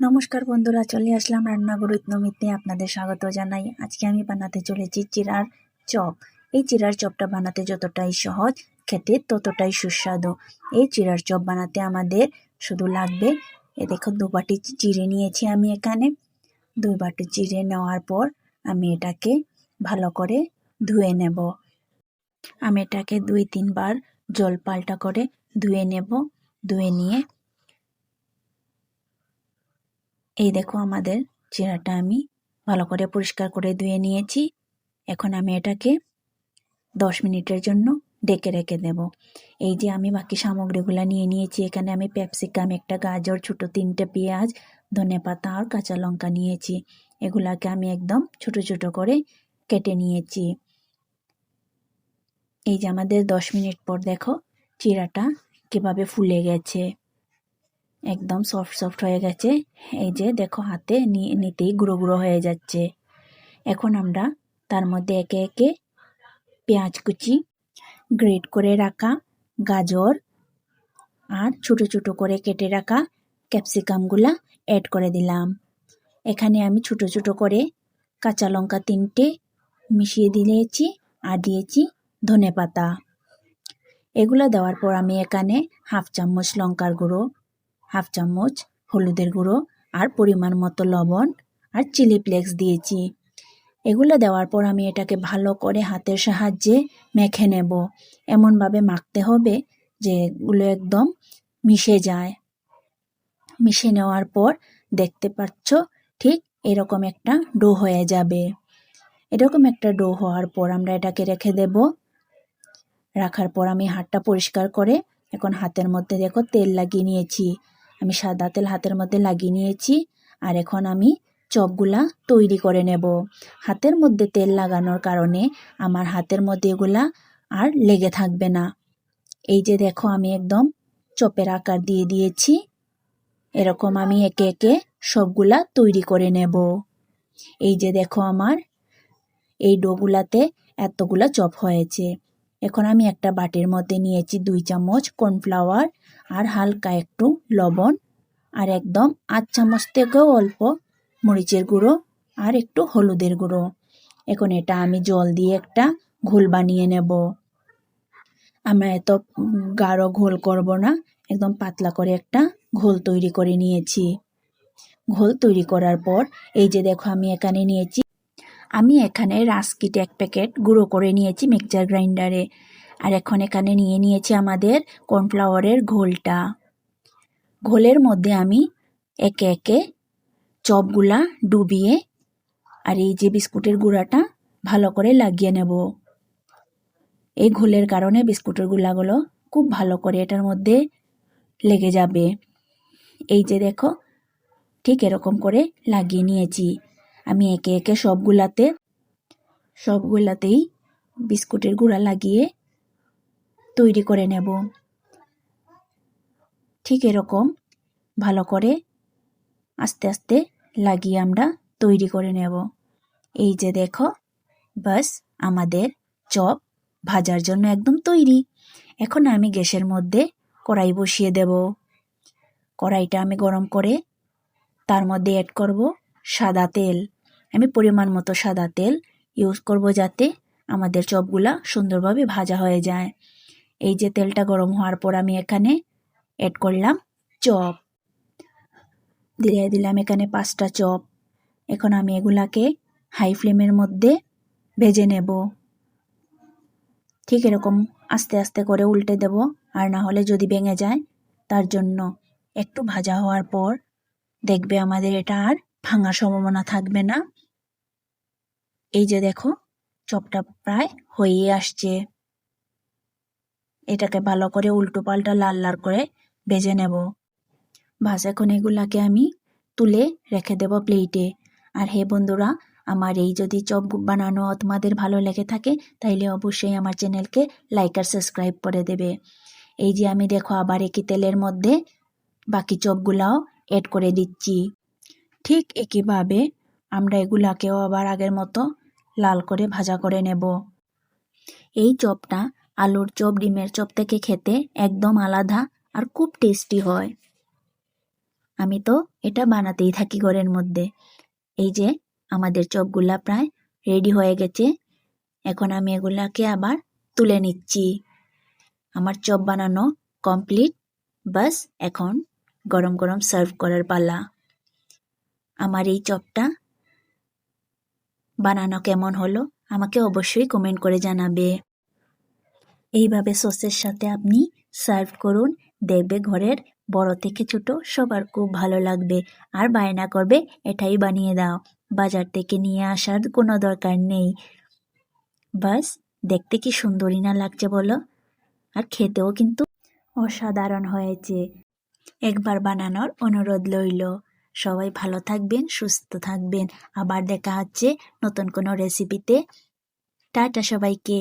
নমস্কার বন্ধুরা, চলে আসলাম রান্নাঘর নমিতে আপনাদের স্বাগত জানাই। আজকে আমি বানাতে চলেছি চিরার চপ। এই চিরার চপটা বানাতে যতটাই সহজ, খেতে ততটাই সুস্বাদু। এই চিরার চপ বানাতে আমাদের শুধু লাগবে, এ দেখো দু বাটি চিড়ে নিয়েছি আমি এখানে। দুই বাটি চিড়ে নেওয়ার পর আমি এটাকে ভালো করে ধুয়ে নেব। আমি এটাকে দুই তিনবার জল পাল্টা করে ধুয়ে নেব। ধুয়ে নিয়ে এই দেখো আমাদের চিরাটা আমি ভালো করে পরিষ্কার করে ধুয়ে নিয়েছি। এখন আমি এটাকে দশ মিনিটের জন্য ডেকে রেখে দেব। এই যে আমি বাকি সামগ্রীগুলো নিয়ে নিয়েছি, এখানে আমি ক্যাপসিকাম, একটা গাজর, ছোটো তিনটে পেঁয়াজ, ধনে পাতা আর কাঁচা লঙ্কা নিয়েছি। এগুলাকে আমি একদম ছোট ছোট করে কেটে নিয়েছি। এই যে আমাদের দশ মিনিট পর দেখো চিরাটা কীভাবে ফুলে গেছে। একদম সফট সফট হয়ে গেছে। এই যে দেখো হাতে নিতেই গুঁড়ো গুঁড়ো হয়ে যাচ্ছে। এখন আমরা তার মধ্যে একে একে পেঁয়াজ কুচি গ্রেট করে রাখা, গাজর আর ছোট ছোট করে কেটে রাখা ক্যাপসিকামগুলা অ্যাড করে দিলাম। এখানে আমি ছোট ছোট করে কাঁচা লঙ্কা তিনটে মিশিয়ে দিয়েছি আর দিয়েছি ধনে পাতা এগুলো দেওয়ার পর আমি এখানে হাফ চামচ লঙ্কার গুঁড়ো হাফ চামচ হলুদের গুঁড়ো আর পরিমাণ মতো লবণ আর চিলি ফ্লেক্স দিয়েছি। এগুলো দেওয়ার পর আমি এটাকে ভালো করে হাতের সাহায্যে মেখে নেব। এমনভাবে মাখতে হবে যে এগুলো একদম মিশে যায়। মিশে নেওয়ার পর দেখতে পাচ্ছ ঠিক এরকম একটা ডো হয়ে যাবে। এরকম একটা ডো হওয়ার পর আমরা এটাকে রেখে দেব। রাখার পর আমি হাতটা পরিষ্কার করে এখন হাতের মধ্যে দেখো তেল লাগিয়ে নিয়েছি। আমি সাদা তেল হাতের মধ্যে লাগিয়ে নিয়েছি আর এখন আমি চপগুলা তৈরি করে নেব। হাতের মধ্যে তেল লাগানোর কারণে আমার হাতের মধ্যে এগুলা আর লেগে থাকবে না। এই যে দেখো আমি একদম চপের আকার দিয়ে দিয়েছি। এরকম আমি একে একে সবগুলা তৈরি করে নেব। এই যে দেখো আমার এই ডোগুলাতে এতগুলা চপ হয়েছে। এখন আমি একটা বাটির মধ্যে নিয়েছি দুই চামচ কর্নফ্লাওয়ার আর হালকা একটু লবণ আর একদম আধ চামচ থেকেও অল্প মরিচের গুঁড়ো আর একটু হলুদের গুঁড়ো। এখন এটা আমি জল দিয়ে একটা ঘোল বানিয়ে নেব। আমরা এত গাঢ় ঘোল করব না, একদম পাতলা করে একটা ঘোল তৈরি করে নিয়েছি। ঘোল তৈরি করার পর এই যে দেখো আমি এখানে নিয়েছি আমি এখানে রাস্কিট এক প্যাকেট গুঁড়ো করে নিয়েছি মিক্সচার গ্রাইন্ডারে। আর এখন এখানে নিয়ে নিয়েছি আমাদের কর্নফ্লাওয়ারের ঘোলটা। ঘোলের মধ্যে আমি একে একে চপগুলা ডুবিয়ে আর এই যে বিস্কুটের গুঁড়াটা ভালো করে লাগিয়ে নেব। এই ঘোলের কারণে বিস্কুটের গুলাগুলো খুব ভালো করে এটার মধ্যে লেগে যাবে। এই যে দেখো, ঠিক এরকম করে লাগিয়ে নিয়েছি। আমি একে একে সবগুলাতে, সবগুলাতেই বিস্কুটের গুঁড়া লাগিয়ে তৈরি করে নেব। ঠিক এরকম ভালো করে আস্তে আস্তে লাগিয়ে আমরা তৈরি করে নেব। এই যে দেখো বাস আমাদের চপ ভাজার জন্য একদম তৈরি। এখন আমি গ্যাসের মধ্যে কড়াই বসিয়ে দেব। কড়াইটা আমি গরম করে তার মধ্যে অ্যাড করব সাদা তেল। আমি পরিমাণ মতো সাদা তেল ইউজ করব যাতে আমাদের চপগুলা সুন্দরভাবে ভাজা হয়ে যায়। এই যে তেলটা গরম হওয়ার পর আমি এখানে অ্যাড করলাম চপ। দিয়ে দিলাম এখানে পাঁচটা চপ। এখন আমি এগুলাকে হাই ফ্লেমের মধ্যে ভেজে নেব। ঠিক এরকম আস্তে আস্তে করে উল্টে দেব, আর না হলে যদি ভেঙে যায়, তার জন্য একটু ভাজা হওয়ার পর দেখবে আমাদের এটা আর ভাঙার সম্ভাবনা থাকবে না। এই যে দেখো, চপটা প্রায় হয়ে আসছে। এটাকে ভালো করে উল্টো পাল্টা লাল লাল করে ভেজে নেব। বাস এখন এগুলাকে আমি তুলে রেখে দেব প্লেটে আর হে বন্ধুরা, আমার এই যদি চপ বানানো তোমাদের ভালো লেগে থাকে, তাইলে অবশ্যই আমার চ্যানেলকে লাইক আর সাবস্ক্রাইব করে দেবে। এই যে আমি দেখো আবার একই তেলের মধ্যে বাকি চপগুলাও অ্যাড করে দিচ্ছি। ঠিক একইভাবে আমরা এগুলাকেও আবার আগের মতো লাল করে ভাজা করে নেব। এই চপটা আলুর চপ, ডিমের চপ থেকে খেতে একদম আলাদা আর খুব টেস্টি হয়। আমি তো এটা বানাতেই থাকি ঘরের মধ্যে। এই যে আমাদের চপগুলা প্রায় রেডি হয়ে গেছে। এখন আমি এগুলাকে আবার তুলে নিচ্ছি। আমার চপ বানানো কমপ্লিট বাস এখন গরম গরম সার্ভ করার পালা। আমার এই চপটা বানানো কেমন হলো, আমাকে অবশ্যই কমেন্ট করে জানাবে। এইভাবে সসের সাথে আপনি সার্ভ করুন, দেখবে ঘরের বড় থেকে ছোট সবার খুব ভালো লাগবে। আর বায়না করবে, এটাই বানিয়ে দাও। বাজার থেকে নিয়ে আসার কোনো দরকার নেই। বাস, দেখতে কি সুন্দরী না লাগছে বলো? আর খেতেও কিন্তু অসাধারণ হয়েছে। একবার বানানোর অনুরোধ রইল। সবাই ভালো থাকবেন সুস্থ থাকবেন। আবার দেখা হচ্ছে নতুন কোনো রেসিপিতে টাটা সবাইকে।